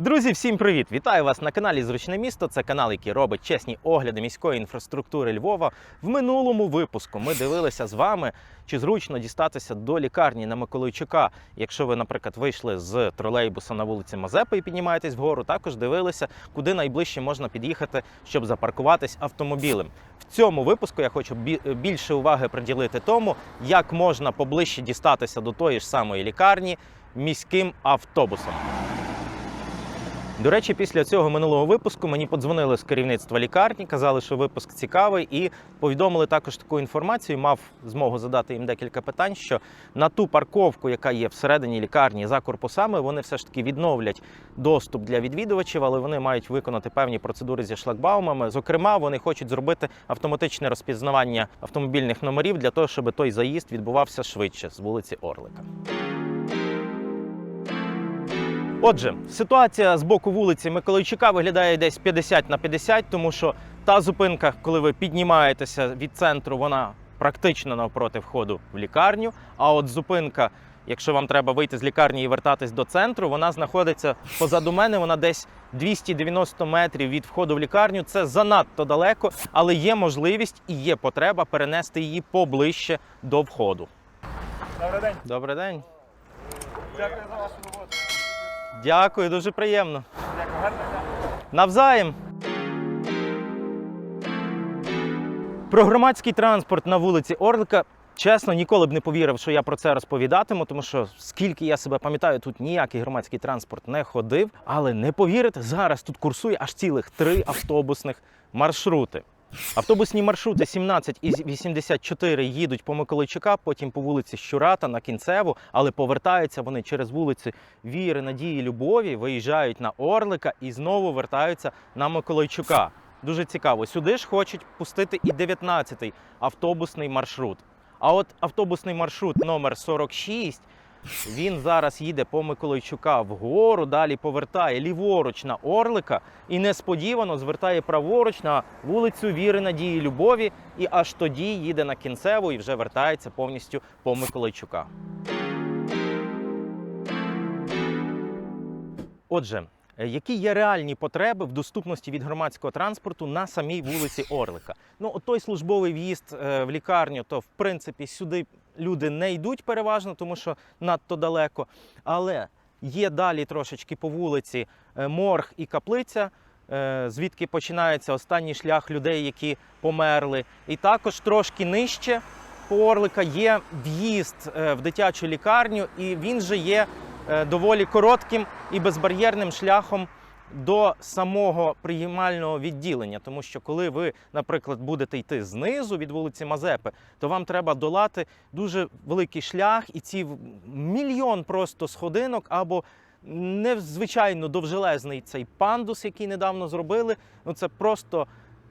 Друзі, всім привіт! Вітаю вас на каналі Зручне місто. Це канал, який робить чесні огляди міської інфраструктури Львова. В минулому випуску ми дивилися з вами, чи зручно дістатися до лікарні на Миколайчука. Якщо ви, наприклад, вийшли з тролейбуса на вулиці Мазепи і піднімаєтесь вгору, також дивилися, куди найближче можна під'їхати, щоб запаркуватись автомобілем. В цьому випуску я хочу більше уваги приділити тому, як можна поближче дістатися до тої ж самої лікарні міським автобусом. До речі, після цього минулого випуску мені подзвонили з керівництва лікарні, казали, що випуск цікавий, і повідомили також таку інформацію. Мав змогу задати їм декілька питань. Що на ту парковку, яка є всередині лікарні за корпусами, вони все ж таки відновлять доступ для відвідувачів, але вони мають виконати певні процедури зі шлагбаумами. Зокрема, вони хочуть зробити автоматичне розпізнавання автомобільних номерів для того, щоб той заїзд відбувався швидше з вулиці Орлика. Отже, ситуація з боку вулиці Миколайчука виглядає десь 50 на 50, тому що та зупинка, коли ви піднімаєтеся від центру, вона практично навпроти входу в лікарню. А от зупинка, якщо вам треба вийти з лікарні і вертатись до центру, вона знаходиться позаду мене. Вона десь 290 метрів від входу в лікарню. Це занадто далеко, але є можливість і є потреба перенести її поближче до входу. Добрий день. Добрий день. Дякую за вашу роботу. Дякую, дуже приємно. Навзаєм. Про громадський транспорт на вулиці Орлика. Чесно, ніколи б не повірив, що я про це розповідатиму, тому що скільки я себе пам'ятаю, тут ніякий громадський транспорт не ходив. Але не повірите, зараз тут курсує аж цілих три автобусних маршрути. Автобусні маршрути 17 і 84 їдуть по Миколайчука, потім по вулиці Щурата на кінцеву, але повертаються вони через вулиці Віри, Надії, Любові, виїжджають на Орлика і знову вертаються на Миколайчука. Дуже цікаво. Сюди ж хочуть пустити і 19-й автобусний маршрут. А от автобусний маршрут номер 46 він зараз їде по Миколайчука вгору, далі повертає ліворуч на Орлика і несподівано звертає праворуч на вулицю Віри Надії Любові, і аж тоді їде на кінцеву і вже вертається повністю по Миколайчука. Отже, які є реальні потреби в доступності від громадського транспорту на самій вулиці Орлика? Ну, от той службовий в'їзд е, в лікарню, то в принципі сюди люди не йдуть переважно, тому що надто далеко. Але є далі трошечки по вулиці е, морг і каплиця. е, Звідки починається останній шлях людей, які померли, і також трошки нижче по Орлика є в'їзд е, в дитячу лікарню, і він же є доволі коротким і безбар'єрним шляхом до самого приймального відділення. Тому що коли ви, наприклад, будете йти знизу від вулиці Мазепи, то вам треба долати дуже великий шлях, і ці мільйон просто сходинок або незвичайно довжелезний цей пандус, який недавно зробили. Ну це просто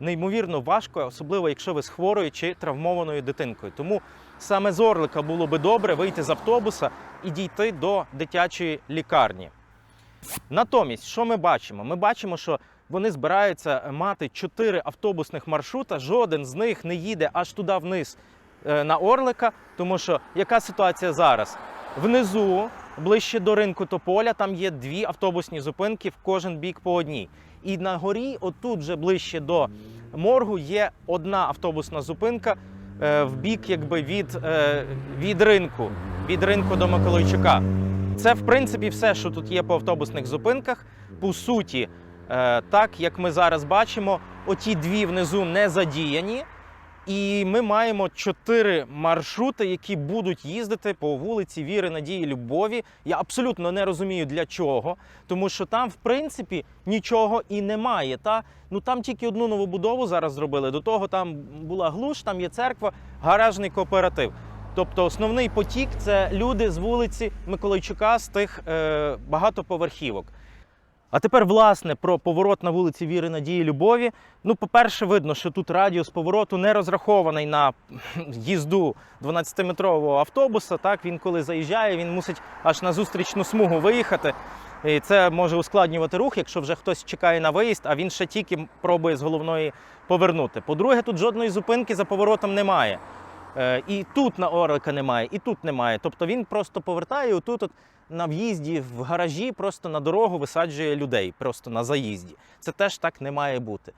неймовірно важко, особливо якщо ви з хворою чи травмованою дитинкою. Тому саме з Орлика було би добре вийти з автобуса і дійти до дитячої лікарні. Натомість, що ми бачимо? Ми бачимо, що вони збираються мати чотири автобусних маршрута. Жоден з них не їде аж туди вниз е, на Орлика. Тому що яка ситуація зараз? Внизу, ближче до ринку Тополя, там є дві автобусні зупинки в кожен бік по одній. І на горі, отут же ближче до моргу, є одна автобусна зупинка е, в бік якби від, е, від ринку, від ринку до Миколайчука. Це, в принципі, все, що тут є по автобусних зупинках. По суті, е, так як ми зараз бачимо, оті дві внизу не задіяні. І ми маємо чотири маршрути, які будуть їздити по вулиці Віри, Надії, Любові. Я абсолютно не розумію для чого, тому що там, в принципі, нічого і немає. Та ну там тільки одну новобудову зараз зробили. До того там була глуш, там є церква, гаражний кооператив. Тобто основний потік це люди з вулиці Миколайчука з тих е, багатоповерхівок. А тепер, власне, про поворот на вулиці Віри Надії Любові. Ну, по-перше, видно, що тут радіус повороту не розрахований на їзду 12-метрового автобуса. Так, він коли заїжджає, він мусить аж на зустрічну смугу виїхати. І це може ускладнювати рух, якщо вже хтось чекає на виїзд, а він ще тільки пробує з головної повернути. По-друге, тут жодної зупинки за поворотом немає. Е, І тут на Орлика немає, і тут немає. Тобто він просто повертає отут от на в'їзді в гаражі, просто на дорогу висаджує людей, просто на заїзді. Це теж так не має бути.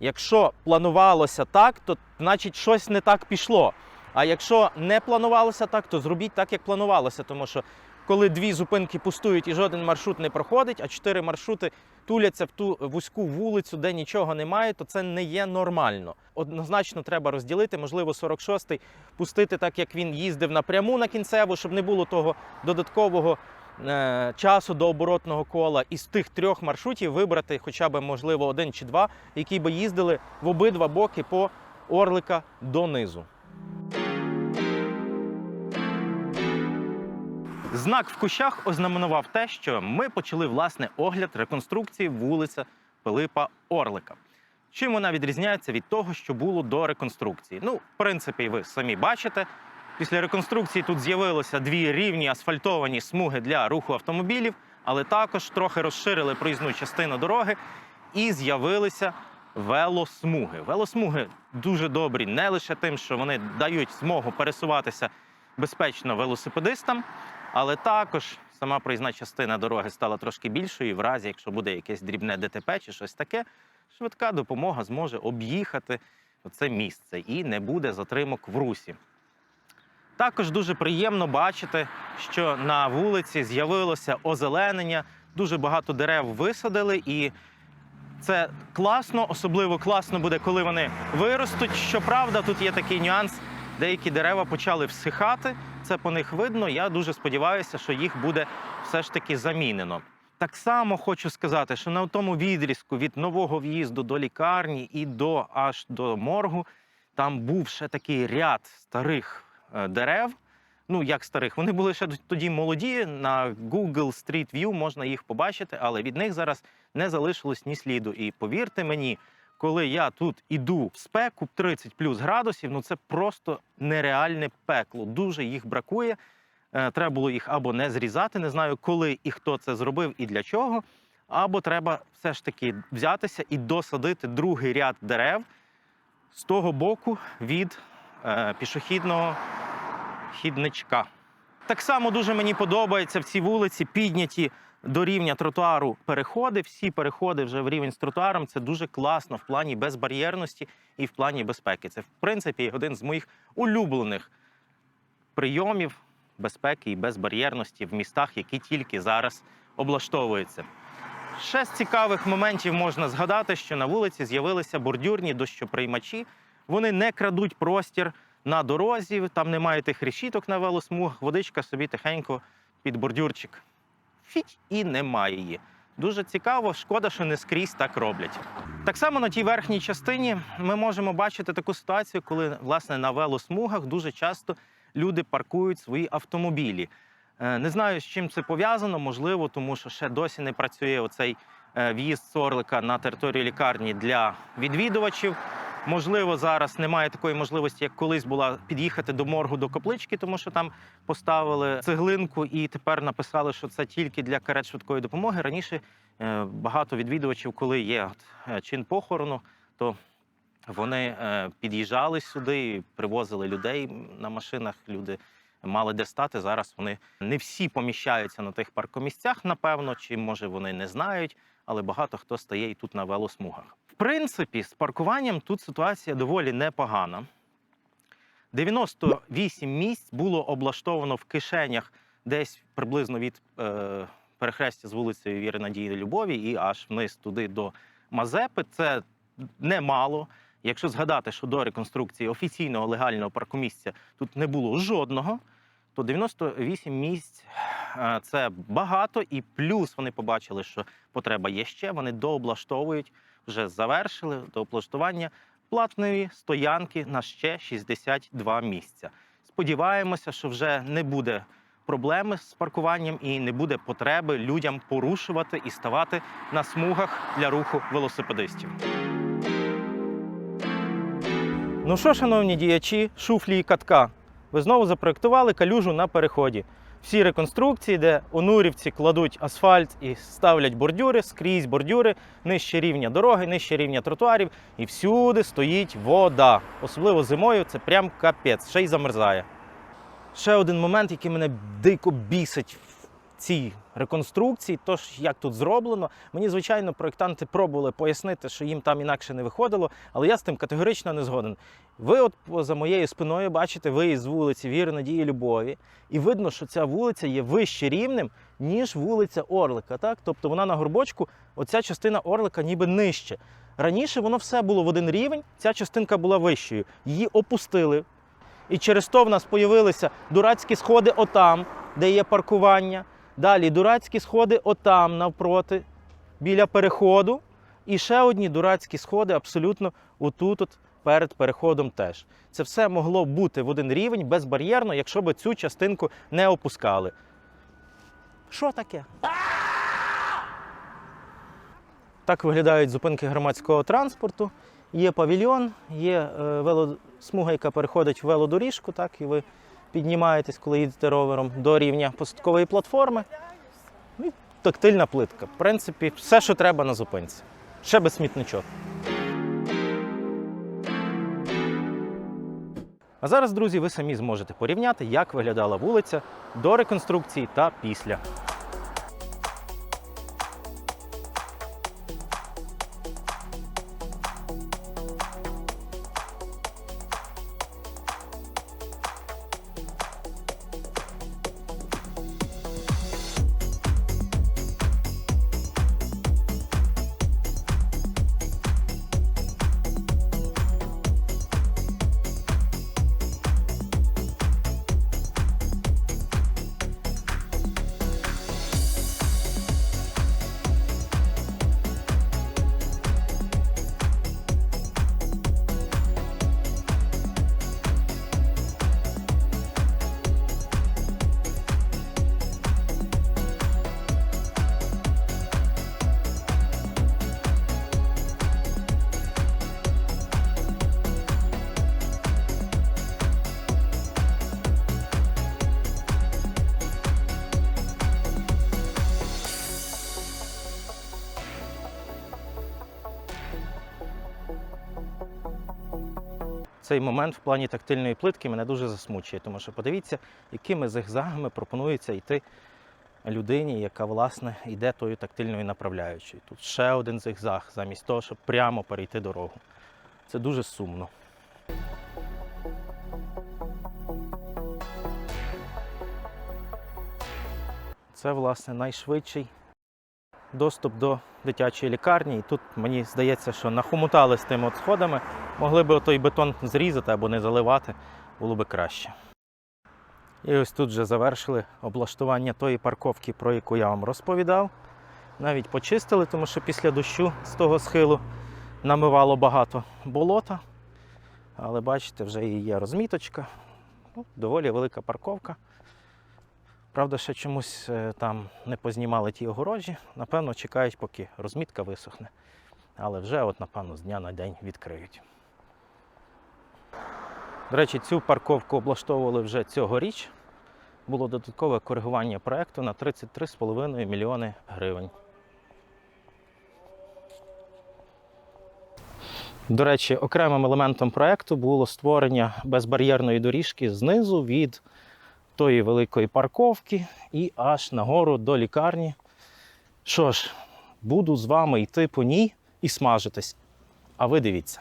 Якщо планувалося так, то значить щось не так пішло. А якщо не планувалося так, то зробіть так, як планувалося. Тому що коли дві зупинки пустують і жоден маршрут не проходить, а чотири маршрути туляться в ту вузьку вулицю, де нічого немає, то це не є нормально. Однозначно треба розділити, можливо, 46-й пустити так, як він їздив напряму на кінцеву, щоб не було того додаткового е, часу до оборотного кола. І з тих трьох маршрутів вибрати хоча б, можливо, один чи два, які би їздили в обидва боки по Орлика донизу. Знак в кущах ознаменував те, що ми почали власне огляд реконструкції вулиця Пилипа Орлика. Чим вона відрізняється від того, що було до реконструкції? Ну, в принципі, ви самі бачите. Після реконструкції тут з'явилося дві рівні асфальтовані смуги для руху автомобілів, але також трохи розширили проїзну частину дороги і з'явилися велосмуги. Велосмуги дуже добрі не лише тим, що вони дають змогу пересуватися безпечно велосипедистам, але також сама проїзна частина дороги стала трошки більшою. В разі, якщо буде якесь дрібне ДТП чи щось таке, швидка допомога зможе об'їхати це місце і не буде затримок в русі. Також дуже приємно бачити, що на вулиці з'явилося озеленення, дуже багато дерев висадили, і це класно, особливо класно буде, коли вони виростуть. Щоправда, тут є такий нюанс. Деякі дерева почали всихати, це по них видно. Я дуже сподіваюся, що їх буде все ж таки замінено. Так само хочу сказати, що на тому відрізку від нового в'їзду до лікарні і до аж до моргу там був ще такий ряд старих е, дерев. Ну, як старих, вони були ще тоді молоді. На Google Street View можна їх побачити, але від них зараз не залишилось ні сліду. І повірте мені, коли я тут іду в спеку 30 плюс градусів, ну це просто нереальне пекло. Дуже їх бракує. Е, Треба було їх або не зрізати, не знаю коли і хто це зробив і для чого. Або треба все ж таки взятися і досадити другий ряд дерев з того боку від е, пішохідного хідничка. Так само дуже мені подобається в цій вулиці підняті до рівня тротуару переходи. Всі переходи вже в рівень з тротуаром. Це дуже класно в плані безбар'єрності і в плані безпеки. Це, в принципі, один з моїх улюблених прийомів безпеки і безбар'єрності в містах, які тільки зараз облаштовуються. Ще з цікавих моментів можна згадати, що на вулиці з'явилися бордюрні дощоприймачі. Вони не крадуть простір на дорозі, там немає тих решіток на велосмугах, водичка собі тихенько під бордюрчик. І немає її. Дуже цікаво, шкода, що не скрізь так роблять. Так само на тій верхній частині ми можемо бачити таку ситуацію, коли власне на велосмугах дуже часто люди паркують свої автомобілі. Е, Не знаю, з чим це пов'язано, можливо, тому що ще досі не працює оцей е, в'їзд з Орлика на територію лікарні для відвідувачів. Можливо, зараз немає такої можливості, як колись була під'їхати до моргу до каплички, тому що там поставили цеглинку і тепер написали, що це тільки для карет швидкої допомоги. Раніше е, багато відвідувачів, коли є е, чин похорону, то вони е, під'їжджали сюди, привозили людей на машинах. Люди мали де стати. Зараз вони не всі поміщаються на тих паркомісцях, напевно, чи може вони не знають, але багато хто стає і тут на велосмугах. Принципі, з паркуванням тут ситуація доволі непогана. 98 місць було облаштовано в кишенях десь приблизно від е, перехрестя з вулицею Віри Надії Любові і аж вниз туди до Мазепи. Це немало. Якщо згадати, що до реконструкції офіційного легального паркомісця тут не було жодного, то 98 місць е, це багато, і плюс вони побачили, що потреба є ще. Вони дооблаштовують, вже завершили до облаштування платної стоянки на ще 62 місця. Сподіваємося, що вже не буде проблеми з паркуванням і не буде потреби людям порушувати і ставати на смугах для руху велосипедистів. Ну що, шановні діячі, шуфлі і катка, ви знову запроектували калюжу на переході. Всі реконструкції, де онурівці кладуть асфальт і ставлять бордюри, скрізь бордюри, нижче рівня дороги, нижче рівня тротуарів, і всюди стоїть вода. Особливо зимою це прям капець, ще й замерзає. Ще один момент, який мене дико бісить цій реконструкції, тож як тут зроблено. Мені, звичайно, проєктанти пробували пояснити, що їм там інакше не виходило, але я з тим категорично не згоден. Ви, от за моєю спиною, бачите виїзд з вулиці Віри Надії Любові, і видно, що ця вулиця є вище рівнем, ніж вулиця Орлика. Так? Тобто вона на горбочку, оця частина Орлика ніби нижче. Раніше воно все було в один рівень, ця частинка була вищою. Її опустили. І через то в нас появилися дурацькі сходи отам, де є паркування. Далі дурацькі сходи отам навпроти, біля переходу. І ще одні дурацькі сходи абсолютно отут, от перед переходом теж. Це все могло бути в один рівень безбар'єрно, якщо б цю частинку не опускали. Що таке? Так виглядають зупинки громадського транспорту. Є павільйон, є е, велосмуга, яка переходить в велодоріжку, так, і ви піднімаєтесь, коли їдете ровером до рівня посадкової платформи. Ну, і тактильна плитка. В принципі, все, що треба на зупинці. Ще без смітничок. А зараз, друзі, ви самі зможете порівняти, як виглядала вулиця до реконструкції та після. Цей момент в плані тактильної плитки мене дуже засмучує, тому що подивіться, якими зигзагами пропонується йти людині, яка власне йде тою тактильною направляючою. Тут ще один зигзаг, замість того, щоб прямо перейти дорогу. Це дуже сумно. Це, власне, найшвидший доступ до дитячої лікарні. І тут мені здається, що нахомутали з тими от сходами. Могли би той бетон зрізати або не заливати, було би краще. І ось тут вже завершили облаштування тої парковки, про яку я вам розповідав. Навіть почистили, тому що після дощу з того схилу намивало багато болота. Але бачите, вже і є розміточка. Ну, доволі велика парковка. Правда, ще чомусь е, там не познімали ті огорожі. Напевно, чекають, поки розмітка висохне. Але вже, от, напевно, з дня на день відкриють. До речі, цю парковку облаштовували вже цьогоріч. Було додаткове коригування проєкту на 33,5 мільйони гривень. До речі, окремим елементом проєкту було створення безбар'єрної доріжки знизу від тої великої парковки і аж нагору до лікарні. Що ж, буду з вами йти по ній і смажитись. А ви дивіться.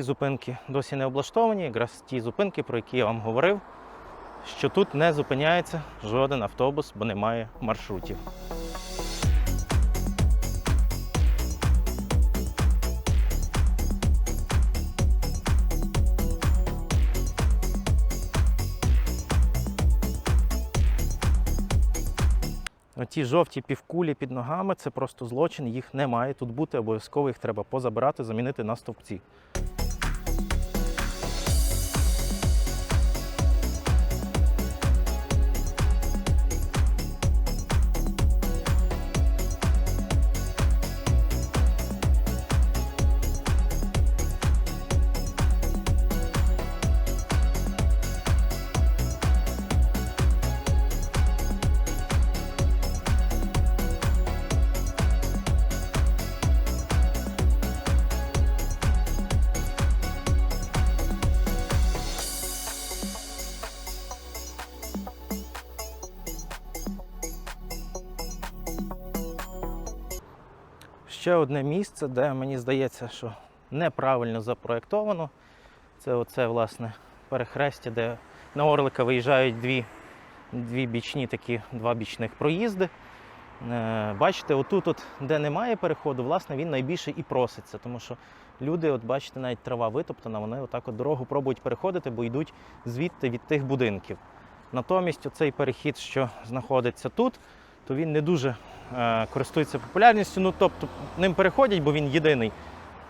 Ці зупинки досі не облаштовані, якраз ті зупинки, про які я вам говорив, що тут не зупиняється жоден автобус, бо немає маршрутів. Ті жовті півкулі під ногами це просто злочин, їх не має тут бути, обов'язково їх треба позабирати, замінити на стовпці. Ще одне місце, де мені здається, що неправильно запроєктовано. Це оце, власне, перехрестя, де на Орлика виїжджають дві, дві бічні такі, два бічних проїзди. Е, Бачите, отут, от, де немає переходу, власне, він найбільше і проситься, тому що люди, от бачите, навіть трава витоптана, вони отак от дорогу пробують переходити, бо йдуть звідти від тих будинків. Натомість оцей перехід, що знаходиться тут, то він не дуже е, користується популярністю. Ну, тобто ним переходять, бо він єдиний.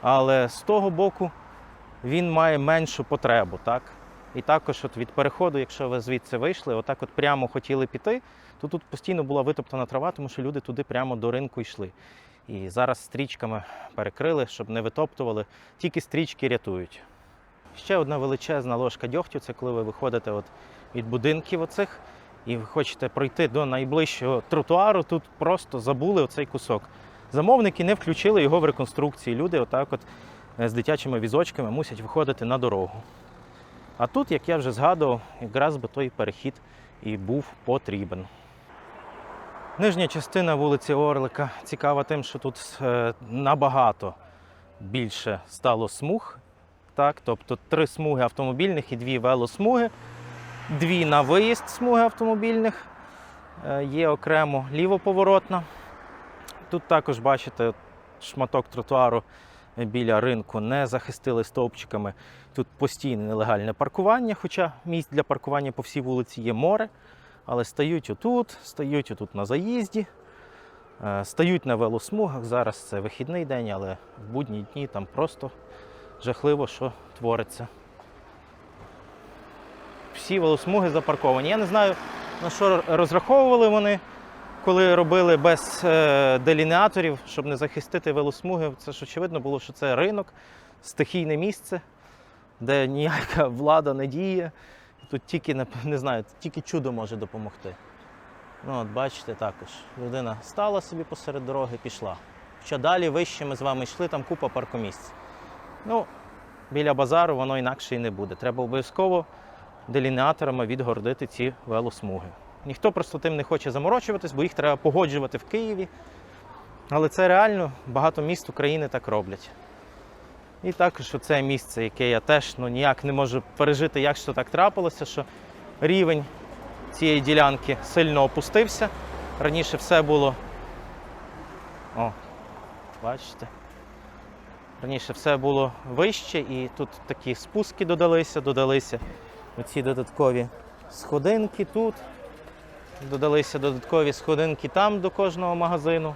Але з того боку він має меншу потребу. Так? І також от від переходу, якщо ви звідси вийшли, отак от прямо хотіли піти, то тут постійно була витоптана трава, тому що люди туди прямо до ринку йшли. І зараз стрічками перекрили, щоб не витоптували, тільки стрічки рятують. Ще одна величезна ложка дьогтю це коли ви виходите от від будинків оцих і ви хочете пройти до найближчого тротуару, тут просто забули оцей кусок. Замовники не включили його в реконструкції. Люди отак от е, з дитячими візочками мусять виходити на дорогу. А тут, як я вже згадував, якраз би той перехід і був потрібен. Нижня частина вулиці Орлика цікава тим, що тут е, набагато більше стало смуг. Так, тобто три смуги автомобільних і дві велосмуги дві на виїзд смуги автомобільних. Е, Є окремо лівоповоротна. Тут також бачите шматок тротуару біля ринку не захистили стовпчиками. Тут постійне нелегальне паркування, хоча місць для паркування по всій вулиці є море. Але стають отут, стають отут на заїзді, е, стають на велосмугах. Зараз це вихідний день, але в будні дні там просто жахливо, що твориться всі велосмуги запарковані. Я не знаю, на що розраховували вони, коли робили без е, делінеаторів, щоб не захистити велосмуги. Це ж очевидно було, що це ринок, стихійне місце, де ніяка влада не діє. Тут тільки не знаю, тільки чудо може допомогти. Ну, от бачите, також людина стала собі посеред дороги, пішла. Що далі вище ми з вами йшли, там купа паркомісць. Ну, біля базару воно інакше і не буде. Треба обов'язково делінеаторами відгородити ці велосмуги. Ніхто просто тим не хоче заморочуватись, бо їх треба погоджувати в Києві. Але це реально багато міст України так роблять. І також оце місце, яке я теж ну, ніяк не можу пережити, як що так трапилося, що рівень цієї ділянки сильно опустився. Раніше все було. О, бачите? Раніше все було вище, і тут такі спуски додалися, додалися оці додаткові сходинки тут. Додалися додаткові сходинки там до кожного магазину.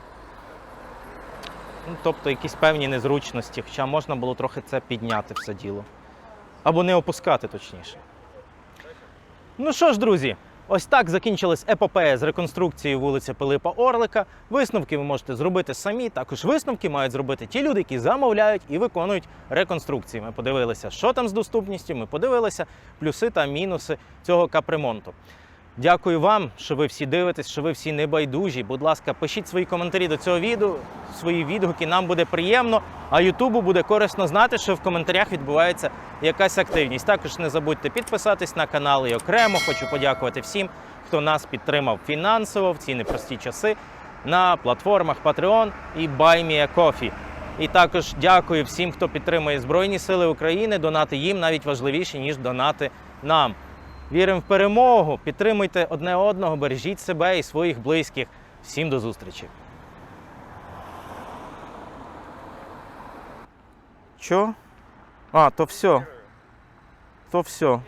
Ну, тобто якісь певні незручності, хоча можна було трохи це підняти все діло. Або не опускати точніше. Ну що ж, друзі, ось так закінчилась епопея з реконструкцією вулиці Пилипа Орлика. Висновки ви можете зробити самі. Також висновки мають зробити ті люди, які замовляють і виконують реконструкції. Ми подивилися, що там з доступністю, ми подивилися плюси та мінуси цього капремонту. Дякую вам, що ви всі дивитесь, що ви всі небайдужі. Будь ласка, пишіть свої коментарі до цього відео, свої відгуки. Нам буде приємно, а Ютубу буде корисно знати, що в коментарях відбувається якась активність. Також не забудьте підписатись на канал і окремо. Хочу подякувати всім, хто нас підтримав фінансово в ці непрості часи на платформах Patreon і BuyMeACoffee. І також дякую всім, хто підтримує Збройні Сили України. Донати їм навіть важливіші, ніж донати нам. Віримо в перемогу, підтримуйте одне одного, бережіть себе і своїх близьких. Всім до зустрічі. Що? А, то все. То все.